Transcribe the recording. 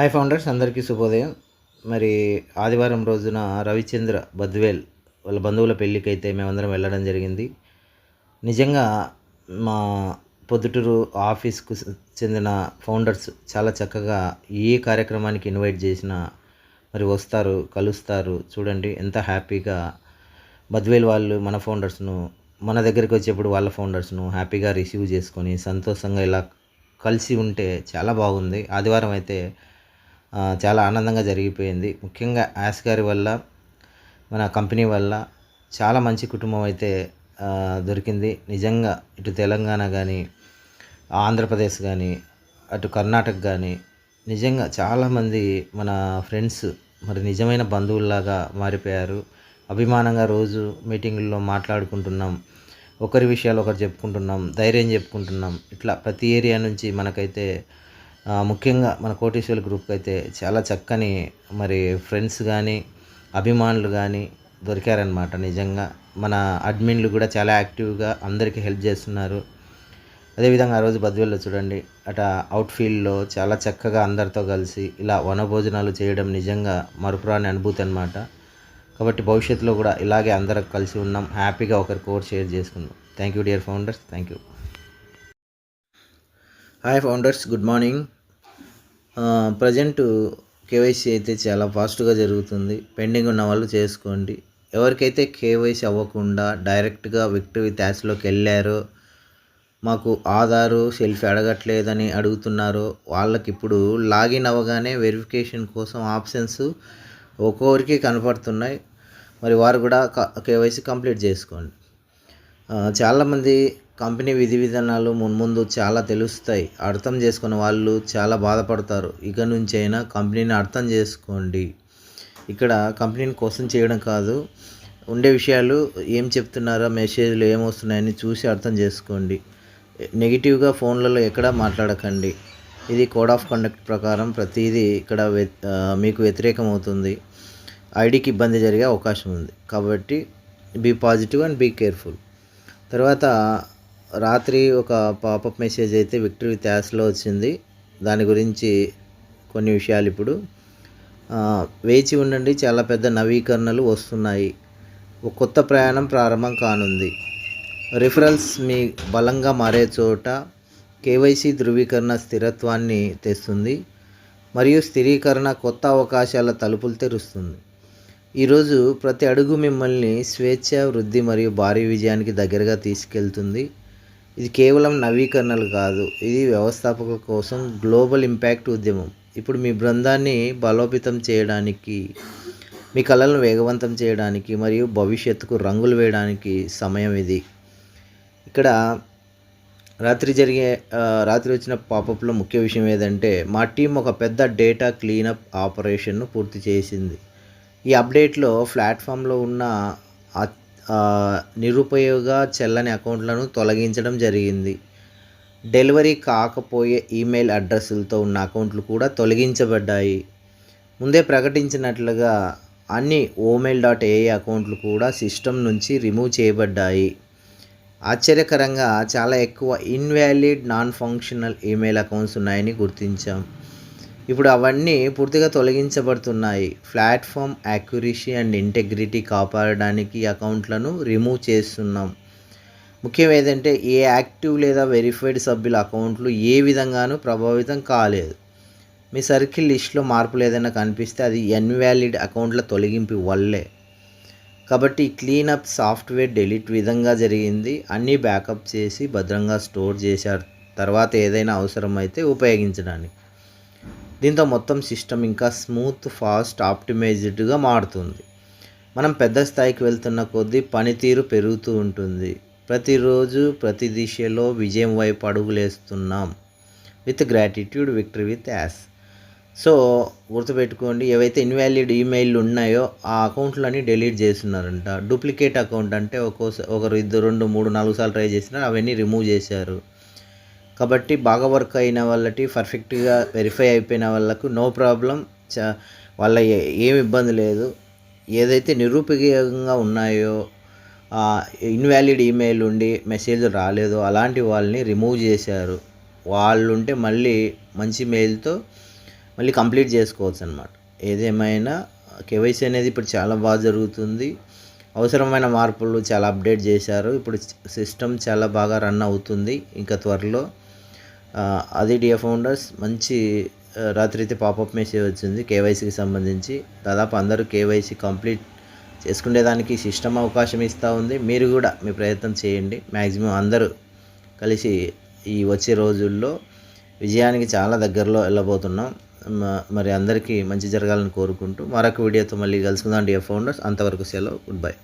Hi founders అందరికీ శుభోదయం. మరి ఆదివారం రోజున రవిచంద్ర బద్వేల్ వాళ్ళ బంధువుల పెళ్ళికైతే మేమందరం వెళ్ళడం జరిగింది. నిజంగా మా పొద్దుటూరు ఆఫీస్కు చెందిన ఫౌండర్స్ చాలా చక్కగా ఏ కార్యక్రమానికి ఇన్వైట్ చేసినా మరి వస్తారు కలుస్తారు. చూడండి ఎంత హ్యాపీగా బద్వేల్ వాళ్ళు మన ఫౌండర్స్ను మన దగ్గరికి వచ్చేప్పుడు వాళ్ళ ఫౌండర్స్ను హ్యాపీగా రిసీవ్ చేసుకొని సంతోషంగా ఇలా కలిసి ఉంటే చాలా బాగుంది. ఆదివారం అయితే చాలా ఆనందంగా జరిగిపోయింది. ముఖ్యంగా యాస్ గారి వల్ల మన కంపెనీ వల్ల చాలా మంచి కుటుంబం అయితే దొరికింది. నిజంగా ఇటు తెలంగాణ కానీ ఆంధ్రప్రదేశ్ కానీ అటు కర్ణాటక కానీ నిజంగా చాలామంది మన ఫ్రెండ్స్ మరి నిజమైన బంధువుల్లాగా మారిపోయారు. అభిమానంగా రోజు మీటింగుల్లో మాట్లాడుకుంటున్నాం. ఒకరి విషయాలు ఒకరు చెప్పుకుంటున్నాం. ధైర్యం చెప్పుకుంటున్నాం. ఇట్లా ప్రతి ఏరియా నుంచి మనకైతే ముఖ్యంగా మన కోటేశ్వర గ్రూప్కి అయితే చాలా చక్కని మరి ఫ్రెండ్స్ కానీ అభిమానులు కానీ దొరికారనమాట నిజంగా. మన అడ్మిన్లు కూడా చాలా యాక్టివ్గా అందరికీ హెల్ప్ చేస్తున్నారు. అదేవిధంగా ఆ రోజు బద్వేల్లో చూడండి అట అవుట్ఫీల్డ్లో చాలా చక్కగా అందరితో కలిసి ఇలా వనభోజనాలు చేయడం నిజంగా మరుపురాని అనుభూతి అనమాట కాబట్టి భవిష్యత్తులో కూడా ఇలాగే అందరం కలిసి ఉన్నాం. హ్యాపీగా ఒకరి కోర్ షేర్ చేసుకుందాం. Thank you dear founders thank you hi founders good morning present KYC అయితే చాలా ఫాస్ట్గా జరుగుతుంది. పెండింగ్ ఉన్న వాళ్ళు చేసుకోండి. ఎవరికైతే కేవైసీ అవ్వకుండా డైరెక్ట్గా విక్టరీ విత్ వెళ్ళారో మాకు ఆధారు సెల్ఫీ అడగట్లేదని అడుగుతున్నారో వాళ్ళకి ఇప్పుడు లాగిన్ అవ్వగానే వెరిఫికేషన్ కోసం ఆప్షన్స్ ఒక్కొక్కరికి కనపడుతున్నాయి. మరి వారు కూడా కేవైసీ కంప్లీట్ చేసుకోండి. చాలామంది కంపెనీ విధి విధానాలు మున్ముందు చాలా తెలుస్తాయి. అర్థం చేసుకున్న వాళ్ళు చాలా బాధపడతారు. ఇక నుంచి అయినా కంపెనీని అర్థం చేసుకోండి. ఇక్కడ కంపెనీని కోసం చేయడం కాదు. ఉండే విషయాలు ఏం చెప్తున్నారో మెసేజ్లు ఏమొస్తున్నాయని చూసి అర్థం చేసుకోండి. నెగిటివ్గా ఫోన్లలో ఎక్కడ మాట్లాడకండి. ఇది కోడ్ ఆఫ్ కండక్ట్ ప్రకారం ప్రతిదీ ఇక్కడ మీకు వ్యతిరేకం అవుతుంది ఐడికి ఇబ్బంది జరిగే అవకాశం ఉంది. కాబట్టి be positive and be careful. తర్వాత రాత్రి ఒక పాపప్ మెసేజ్ అయితే విక్టరీ విత్ యాస్లో వచ్చింది. దాని గురించి కొన్ని విషయాలు ఇప్పుడు. వేచి ఉండండి చాలా పెద్ద నవీకరణలు వస్తున్నాయి. ఒక కొత్త ప్రయాణం ప్రారంభం కానుంది. రిఫరల్స్ మీ బలంగా మారే చోట కేవైసీ ధృవీకరణ స్థిరత్వాన్ని తెస్తుంది మరియు స్థిరీకరణ కొత్త అవకాశాల తలుపులు తెరుస్తుంది. ఈరోజు ప్రతి అడుగు మిమ్మల్ని స్వేచ్ఛ వృద్ధి మరియు భారీ విజయానికి దగ్గరగా తీసుకెళ్తుంది. ఇది కేవలం నవీకరణలు కాదు ఇది వ్యవస్థాపక కోసం గ్లోబల్ ఇంపాక్ట్ ఉద్యమం. ఇప్పుడు మీ బృందాన్ని బలోపేతం చేయడానికి మీ కళలను వేగవంతం చేయడానికి మరియు భవిష్యత్తుకు రంగులు వేయడానికి సమయం ఇది. ఇక్కడ రాత్రి జరిగే రాత్రి వచ్చిన పాపప్లో ముఖ్య విషయం ఏదంటే మా టీం ఒక పెద్ద డేటా క్లీనప్ ఆపరేషన్ను పూర్తి చేసింది. ఈ అప్డేట్లో ప్లాట్ఫామ్లో ఉన్న అ- నిరుపయోగ చెల్లని అకౌంట్లను తొలగించడం జరిగింది. డెలివరీ కాకపోయే ఈమెయిల్ అడ్రస్లతో ఉన్న అకౌంట్లు కూడా తొలగించబడ్డాయి. ముందే ప్రకటించినట్లుగా అన్ని ఓమెయిల్ డాట్ ఏఐ అకౌంట్లు కూడా సిస్టమ్ నుంచి రిమూవ్ చేయబడ్డాయి. ఆశ్చర్యకరంగా చాలా ఎక్కువ invalid non functional email accounts ఉన్నాయని గుర్తించాం. ఇప్పుడు అవన్నీ పూర్తిగా తొలగించబడుతున్నాయి. ప్లాట్ఫామ్ యాక్యురసీ అండ్ ఇంటెగ్రిటీ కాపాడడానికి అకౌంట్లను రిమూవ్ చేస్తున్నాం. ముఖ్యం ఏదంటే ఏ యాక్టివ్ లేదా వెరిఫైడ్ సభ్యుల అకౌంట్లు ఏ విధంగానూ ప్రభావితం కాలేదు. మీ సర్కిల్ లిస్ట్లో మార్పులు ఏదైనా కనిపిస్తే అది ఎన్వాలిడ్ అకౌంట్ల తొలగింపు వల్లే. కాబట్టి క్లీనప్ సాఫ్ట్వేర్ డెలీట్ విధంగా జరిగింది. అన్నీ బ్యాకప్ చేసి భద్రంగా స్టోర్ చేశారు. తర్వాత ఏదైనా అవసరమైతే ఉపయోగించడానికి. దీంతో మొత్తం సిస్టమ్ ఇంకా స్మూత్ ఫాస్ట్ ఆప్టిమైజ్డ్గా మారుతుంది. మనం పెద్ద స్థాయికి వెళ్తున్న కొద్దీ పనితీరు పెరుగుతూ ఉంటుంది. ప్రతిరోజు ప్రతి దిశలో విజయం వైపు అడుగులేస్తున్నాం. With gratitude victory with us. So గుర్తుపెట్టుకోండి ఏవైతే ఇన్వాలిడ్ ఈమెయిల్ ఉన్నాయో ఆ అకౌంట్లన్నీ డిలీట్ చేస్తున్నారంట. డూప్లికేట్ అకౌంట్ అంటే ఒక్కోసారి ఒకరు ఇద్దరు రెండు మూడు నాలుగు సార్లు ట్రై చేసినారు అవన్నీ రిమూవ్ చేశారు. కాబట్టి బాగా వర్క్ అయిన వాళ్ళకి పర్ఫెక్ట్గా వెరిఫై అయిపోయిన వాళ్ళకు నో ప్రాబ్లం. చ వాళ్ళ ఏమి ఇబ్బంది లేదు. ఏదైతే నిరుపయోగంగా ఉన్నాయో ఇన్వాలిడ్ ఈమెయిల్ ఉండి మెసేజ్ రాలేదు అలాంటి వాళ్ళని రిమూవ్ చేశారు. వాళ్ళు ఉంటే మళ్ళీ మంచి మెయిల్తో మళ్ళీ కంప్లీట్ చేసుకోవచ్చు అనమాట ఏదేమైనా కేవైసీ అనేది ఇప్పుడు చాలా బాగా జరుగుతుంది. అవసరమైన మార్పులు చాలా అప్డేట్ చేశారు. ఇప్పుడు సిస్టమ్ చాలా బాగా రన్ అవుతుంది. ఇంకా త్వరలో అది డియా ఫౌండర్స్ మంచి రాత్రి అయితే పాపప్ మెసేజ్ వచ్చింది కేవైసీకి సంబంధించి. దాదాపు అందరూ కేవైసీ కంప్లీట్ చేసుకునేదానికి సిస్టమ్ అవకాశం ఇస్తూ ఉంది. మీరు కూడా మీ ప్రయత్నం చేయండి. మ్యాక్సిమం అందరూ కలిసి ఈ వచ్చే రోజుల్లో విజయానికి చాలా దగ్గరలో వెళ్ళబోతున్నాం. మరి అందరికీ మంచి జరగాలని కోరుకుంటూ మరొక వీడియోతో మళ్ళీ కలుసుకుందాం. డియర్ ఫౌండర్స్ అంతవరకు సెలవు. Good bye